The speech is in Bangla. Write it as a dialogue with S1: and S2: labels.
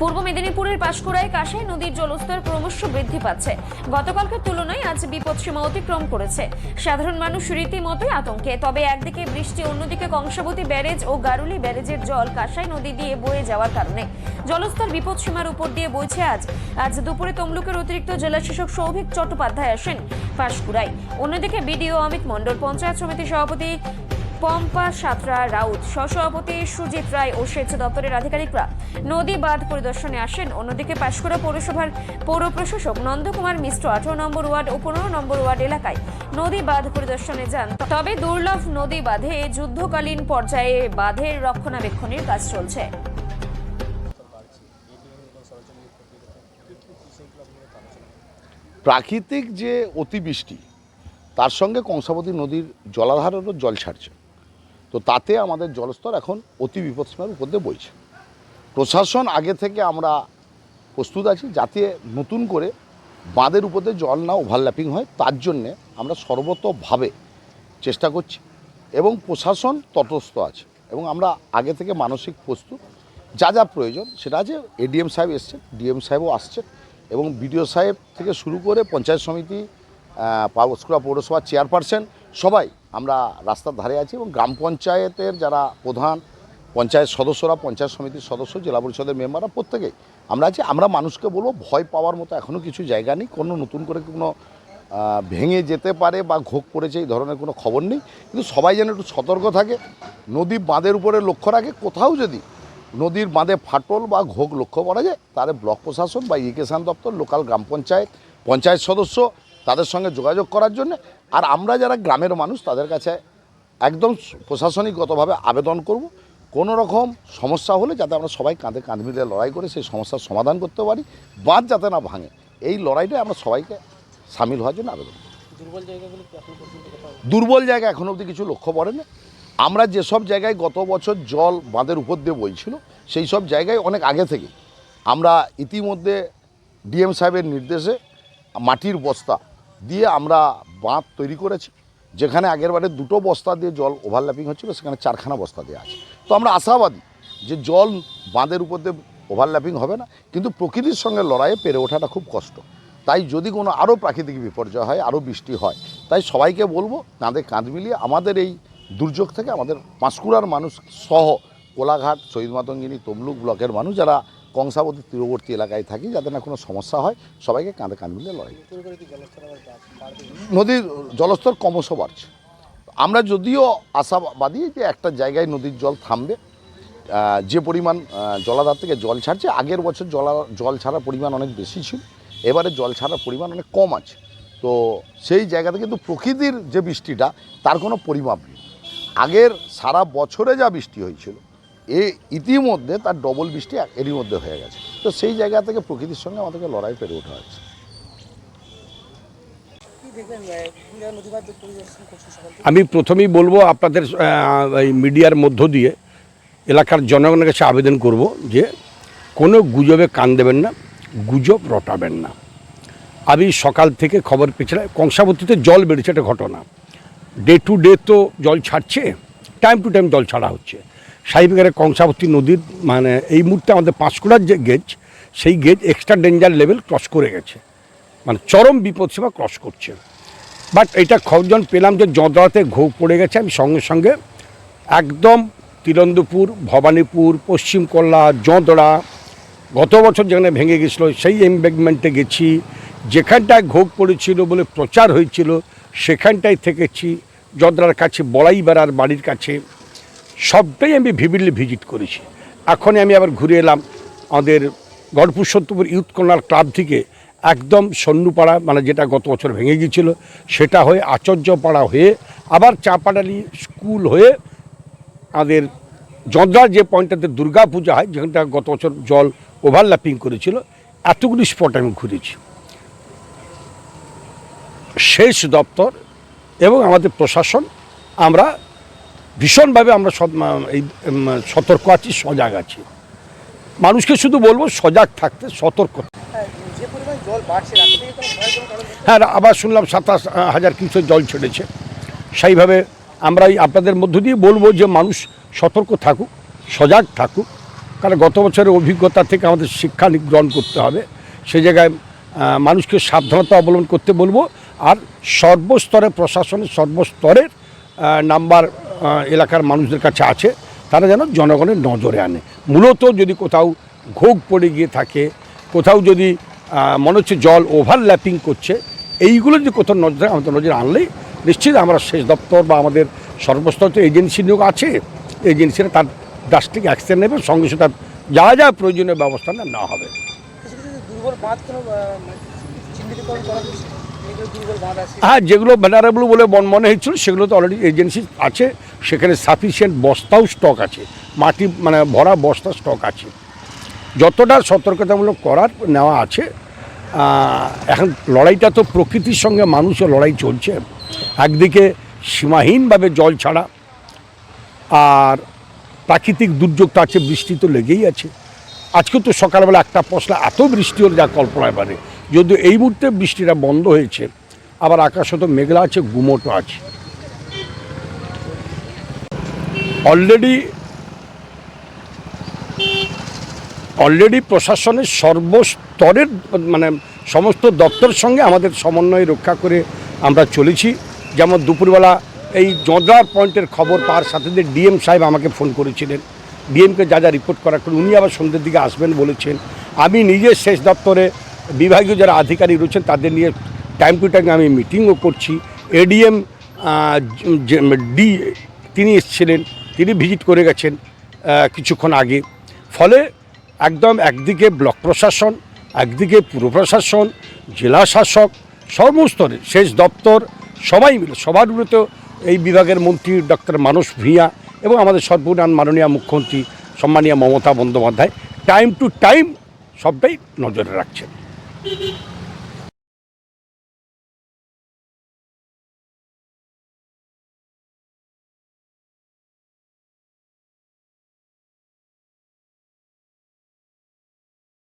S1: পূর্ব মেদিনীপুরের পাঁশকুড়ায় কাঁসাই নদীর জলস্তর ক্রমশ বৃদ্ধি পাচ্ছে। গতকালকের তুলনায় আজ বিপদসীমা অতিক্রম করেছে। সাধারণ মানুষ রীতিমতোই আতঙ্কে, তবে একদিকে বৃষ্টি, অন্যদিকে কংসাবতী ব্যারেজ ও গারুলি ব্যারেজের জল কাঁসাই নদী দিয়ে বয়ে যাওয়ার কারণে। জলস্তর বিপদসীমার উপর দিয়ে বইছে আজ। আজ দুপুরে তমলুকের অতিরিক্ত জেলা শাসক সৌভিক চট্টোপাধ্যায় আসেন পাঁশকুড়ায়। অন্যদিকে বিডিও অমিত মণ্ডল, পঞ্চায়েত সমিতি সভাপতি পম্পা সাঁতরা রাউত। সহসভাপতি সুজিত রায় ও সেচ দপ্তরের আধিকারিকরা নদী বাঁধ পরিদর্শনে আসেন। অন্যদিকে পাঁশকুড়া পৌরসভার পৌর প্রশাসক নন্দকুমার মিশ্র আঠারো নম্বর ওয়ার্ড ও পনেরো নম্বর ওয়ার্ড এলাকায় নদী বাঁধ পরিদর্শনে যান। তবে দুর্লভ নদী বাঁধে যুদ্ধকালীন পর্যায়ে বাঁধের রক্ষণাবেক্ষণের কাজ চলছে।
S2: প্রাকৃতিক যে অতিবৃষ্টি, তার সঙ্গে কংসাবতী নদীর জলাধারেরও জল ছাড়ছে। তো তাতে আমাদের জলস্তর এখন অতি বিপদসীমার উপর দিয়ে বইছে। প্রশাসন আগে থেকে আমরা প্রস্তুত আছি যাতে নতুন করে বাঁধের উপর দিয়ে জল না ওভারল্যাপিং হয়, তার জন্যে আমরা সর্বতভাবে চেষ্টা করছি এবং প্রশাসন তটস্থ আছে এবং আমরা আগে থেকে মানসিক প্রস্তুত। যা যা প্রয়োজন সেটা আছে এডিএম সাহেব এসছেন ডিএম সাহেবও আসছেন এবং বিডিও সাহেব থেকে শুরু করে পঞ্চায়েত সমিতি পাউসকুড়া পৌরসভার চেয়ারপারসন সবাই আমরা রাস্তার ধারে আছি এবং গ্রাম পঞ্চায়েতের যারা প্রধান, পঞ্চায়েত সদস্যরা, পঞ্চায়েত সমিতির সদস্য, জেলা পরিষদের মেম্বাররা প্রত্যেকেই আমরা আছি। আমরা মানুষকে বলব ভয় পাওয়ার মতো এখনও কিছু জায়গা নেই। কোনো নতুন করে কোনো ভেঙে যেতে পারে বা ঘোক পড়েছে এই ধরনের কোনো খবর নেই। কিন্তু সবাই যেন একটু সতর্ক থাকে, নদী বাঁধের উপরে লক্ষ্য রাখে। কোথাও যদি নদীর বাঁধে ফাটল বা ঘোক লক্ষ্য করা যায়, তাহলে ব্লক প্রশাসন বা ইরিগেশন দপ্তর, লোকাল গ্রাম পঞ্চায়েত পঞ্চায়েত সদস্য তাদের সঙ্গে যোগাযোগ করার জন্য। আর আমরা যারা গ্রামের মানুষ তাদের কাছে একদম প্রশাসনিকগতভাবে আবেদন করব। কোনো রকম সমস্যা হলে যাতে আমরা সবাই কাঁধে কাঁধ মিলিয়ে লড়াই করে সেই সমস্যার সমাধান করতে পারি বাঁধ যাতে না ভাঙে। এই লড়াইটাই আমরা সবাইকে সামিল হওয়ার জন্য আবেদন
S3: দুর্বল
S2: জায়গা এখন অবধি কিছু লক্ষ্য পড়ে না আমরা যেসব জায়গায় গত বছর জল বাঁধের উপর দিয়ে বইছিল সেই সব জায়গায় অনেক আগে থেকে আমরা ইতিমধ্যে ডিএম সাহেবের নির্দেশে মাটির বস্তা দিয়ে আমরা বাঁধ তৈরি করেছি, যেখানে আগের বারে দুটো বস্তা দিয়ে জল ওভারল্যাপিং হচ্ছিল, সেখানে চারখানা বস্তা দেওয়া আছে। তো আমরা আশাবাদী যে জল বাঁধের উপর দিয়ে ওভারল্যাপিং হবে না, কিন্তু প্রকৃতির সঙ্গে লড়াইয়ে পেরে ওঠাটা খুব কষ্ট। তাই যদি কোনো আরও প্রাকৃতিক বিপর্যয় হয়, আরও বৃষ্টি হয়, তাই সবাইকে বলব কাঁধে কাঁধ মিলিয়ে আমাদের এই দুর্যোগ থেকে আমাদের পাঁশকুড়ার মানুষ সহ কোলাঘাট, শহীদ মাতঙ্গিনী, তমলুক ব্লকের মানুষ যারা কংসাবতী তীরবর্তী এলাকায় থাকি, যাতে না কোনো সমস্যা হয়, সবাইকে কাঁধে কাঁধ মিলিয়ে লড়াই নদীর জলস্তর ক্রমশ বাড়ছে। আমরা যদিও আশাবাদী যে একটা জায়গায় নদীর জল থামবে যে পরিমাণ জলাধার থেকে জল ছাড়ছে, আগের বছর জলা, জল ছাড়ার পরিমাণ অনেক বেশি ছিল, এবারে জল ছাড়ার পরিমাণ অনেক কম আছে। তো সেই জায়গাতে কিন্তু প্রকৃতির যে বৃষ্টিটা, তার কোনো পরিমাপ নেই। আগের সারা বছরে যা বৃষ্টি হয়েছিল এ ইতিমধ্যে তার ডবল বৃষ্টি এরই মধ্যে হয়ে গেছে। তো সেই জায়গা থেকে প্রকৃতির সঙ্গে আমাদেরকে লড়াই পেরে ওঠা হয়েছে।
S4: আমি প্রথমেই বলব আপনাদের এই মিডিয়ার মধ্য দিয়ে এলাকার জনগণের কাছে আবেদন করব যে কোনো গুজবে কান দেবেন না, গুজব রটাবেন না। আমি সকাল থেকে খবর পেয়েছিলাম কংসাবতীতে জল বেড়েছে একটা ঘটনা। ডে টু ডে তো জল ছাড়ছে টাইম টু টাইম জল ছাড়া হচ্ছে। সাহিবিকারে কংসাবতী নদীর মানে এই মুহূর্তে আমাদের পাঁশকুড়ার যে গেজ, সেই gauge extra danger level cross করে গেছে। মানে চরম বিপদ বিপদসীমা ক্রস করছে। বাট এটা খবর যখন পেলাম যে জঁদরাতে ঘোগ পড়ে গেছে। আমি সঙ্গে সঙ্গে একদম তিরন্দপুর ভবানীপুর, পশ্চিম কল্লা, জঁদড়া, গত বছর যেখানে ভেঙে গেছিল, সেই এমবেগমেন্টে গেছি। যেখানটায় ঘোগ পড়েছিল বলে প্রচার হয়েছিল, সেখানটায় থেকেছি। জঁদরার কাছে বড়াই বেড়ার বাড়ির কাছে। সবটাই আমি ভিভিডলি ভিজিট করেছি। এখনই আমি আবার ঘুরে এলাম আমাদের Garhpur Satyapur youth corner club থেকে একদম সন্নুপাড়া মানে যেটা গত বছর ভেঙে গিয়েছিল, সেটা হয়ে আচার্যপাড়া হয়ে আবার চাপাডালি স্কুল হয়ে আমাদের জন্দ্রার যে পয়েন্টটাতে দুর্গা পূজা হয়, যেখানটা গত বছর জল ওভারল্যাপিং করেছিল, এতগুলি স্পট আমি ঘুরেছি। শেষ দপ্তর এবং আমাদের প্রশাসন, আমরা ভীষণভাবে আমরা এই সতর্ক আছি সজাগ আছি। মানুষকে শুধু বলব সজাগ থাকতে সতর্ক।
S3: হ্যাঁ,
S4: আবার শুনলাম সাতাশ হাজার কিউসেক জল ছেড়েছে। সেইভাবে আমরা এই আপনাদের মধ্য দিয়ে বলব যে মানুষ সতর্ক থাকুক সজাগ থাকুক। কারণ গত বছরের অভিজ্ঞতা থেকে আমাদের শিক্ষা গ্রহণ করতে হবে। সে জায়গায় মানুষকে সাবধানতা অবলম্বন করতে বলব। আর সর্বস্তরে প্রশাসনের সর্বস্তরের নাম্বার এলাকার মানুষদের কাছে আছে, তারা যেন জনগণের নজরে আনে। মূলত যদি কোথাও ঘোগ পড়ে গিয়ে থাকে, কোথাও যদি মনে হচ্ছে জল ওভারল্যাপিং করছে, এইগুলো যদি কোথাও নজরে, আমাদের নজরে আনলেই নিশ্চিত আমরা সেচ দপ্তর বা আমাদের সর্বস্তর তো এজেন্সি নিয়োগ আছে, এজেন্সিরা তার ড্রাস্টিক অ্যাকশন নেবে, সঙ্গে সঙ্গে তার যা যা প্রয়োজনীয় ব্যবস্থা নেওয়া হবে। হ্যাঁ যেগুলো ভ্যানারেবল বলে মন- মনে হয়েছিল সেগুলো তো অলরেডি এজেন্সি আছে। সেখানে সাফিসিয়েন্ট বস্তাও স্টক আছে। মাটি মানে ভরা বস্তা স্টক আছে। যতটা সতর্কতামূলক করার নেওয়া আছে এখন লড়াইটা তো প্রকৃতির সঙ্গে মানুষের লড়াই চলছে। একদিকে সীমাহীনভাবে জল ছাড়া, আর প্রাকৃতিক দুর্যোগ আছে, বৃষ্টি তো লেগেই আছে। আজকে তো সকালবেলা একটা পশলা এত বৃষ্টি হলো যা কল্পনায় পারে যদিও এই মুহূর্তে বৃষ্টিটা বন্ধ হয়েছে, আবার আকাশে তো মেঘলা আছে গুমোটো আছে। অলরেডি অলরেডি প্রশাসনের সর্বস্তরের মানে সমস্ত দপ্তরের সঙ্গে আমাদের সমন্বয় রক্ষা করে আমরা চলেছি। যেমন দুপুরবেলা এই জঁদরার পয়েন্টের খবর পাওয়ার সাথে সাথে ডিএম সাহেব আমাকে ফোন করেছিলেন। ডিএমকে যা যা রিপোর্ট করা করে উনি আবার সন্ধ্যের দিকে আসবেন বলেছেন। আমি নিজে শেষ দপ্তরে বিভাগীয় যারা আধিকারিক রয়েছেন, তাদের নিয়ে টাইম টু টাইম আমি মিটিংও করছি। এডিএম ডি তিনি এসেছিলেন, তিনি ভিজিট করে গেছেন কিছুক্ষণ আগে। ফলে একদম একদিকে ব্লক প্রশাসন, একদিকে পুর প্রশাসন, জেলা শাসক সর্বস্তরে শেষ দপ্তর, সবাই মিলে, সবার উপরে তো এই বিভাগের মন্ত্রী ডক্টর মানস ভূঁইয়া এবং আমাদের সর্বনান মাননীয় মুখ্যমন্ত্রী সম্মানীয় Mamata Bandyopadhyay time to time সবটাই নজরে রাখছেন। Beep beep.